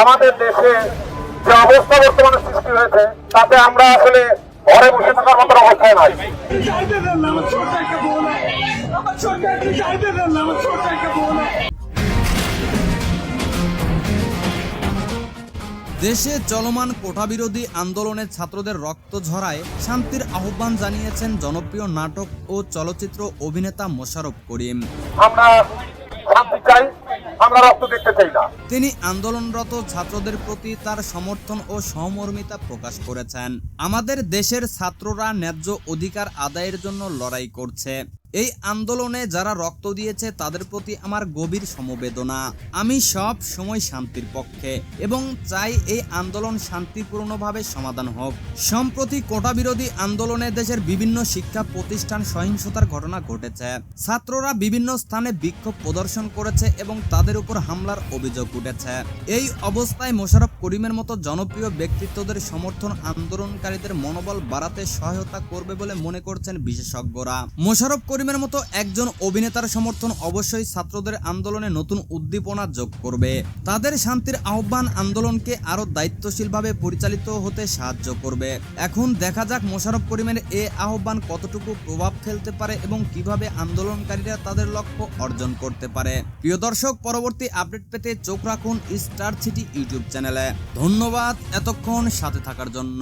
আমাদের দেশে যে অবস্থা বর্তমানে সৃষ্টি হয়েছে তাতে আমরা আসলে ঘরে বসে থাকার মতো অবস্থায় নাই। দেশে চলমান কোটাবিরোধী আন্দোলনে ছাত্রদের রক্ত ঝরায় শান্তির আহ্বান জানিয়েছেন জনপ্রিয় নাটক ও চলচ্চিত্র অভিনেতা মোশাররফ করিম। আমরা শান্তি চাই আমরা রক্ত দেখতে চাই না। তিনি আন্দোলনরত ছাত্রদের প্রতি তার সমর্থন ও সহমর্মিতা প্রকাশ করেছেন। আমাদের দেশের ছাত্ররা ন্যায্য অধিকার আদায়ের জন্য লড়াই করছে। এই আন্দোলনে যারা রক্ত দিয়েছে, তাদের প্রতি আমার গভীর সমবেদনা। আমি সব সময় শান্তির পক্ষে এবং চাই এই আন্দোলন শান্তিপূর্ণভাবে সমাধান হোক। সম্প্রতি কোটা বিরোধী আন্দোলনে দেশের বিভিন্ন শিক্ষা প্রতিষ্ঠান সহিংসতার ঘটনা ঘটেছে। ছাত্ররা বিভিন্ন স্থানে বিক্ষোভ প্রদর্শন করেছে এবং তাদের উপর হামলার অভিযোগ উঠেছে। এই অবস্থায় মোশারফ করিমের মতো জনপ্রিয় ব্যক্তিত্বদের সমর্থন আন্দোলনকারীদের মনোবল বাড়াতে সহায়তা করবে বলে মনে করছেন বিশেষজ্ঞরা। মোশাররফ করিমের মতো একজন অভিনেতার সমর্থন অবশ্যই ছাত্রদের আন্দোলনে নতুন উদ্দীপনা যোগ করবে। তাদের শান্তির আহ্বান আন্দোলনকে আরও দায়িত্বশীলভাবে পরিচালিত হতে সাহায্য করবে। এখন দেখা যাক মোশাররফ করিমের এ আহ্বান কতটুকু প্রভাব ফেলতে পারে এবং কীভাবে আন্দোলনকারীরা তাদের লক্ষ্য অর্জন করতে পারে। প্রিয় দর্শক, পরবর্তী আপডেট পেতে চোখ রাখুন স্টার সিটি ইউটিউব চ্যানেলে। ধন্যবাদ এতক্ষণ সাথে থাকার জন্য।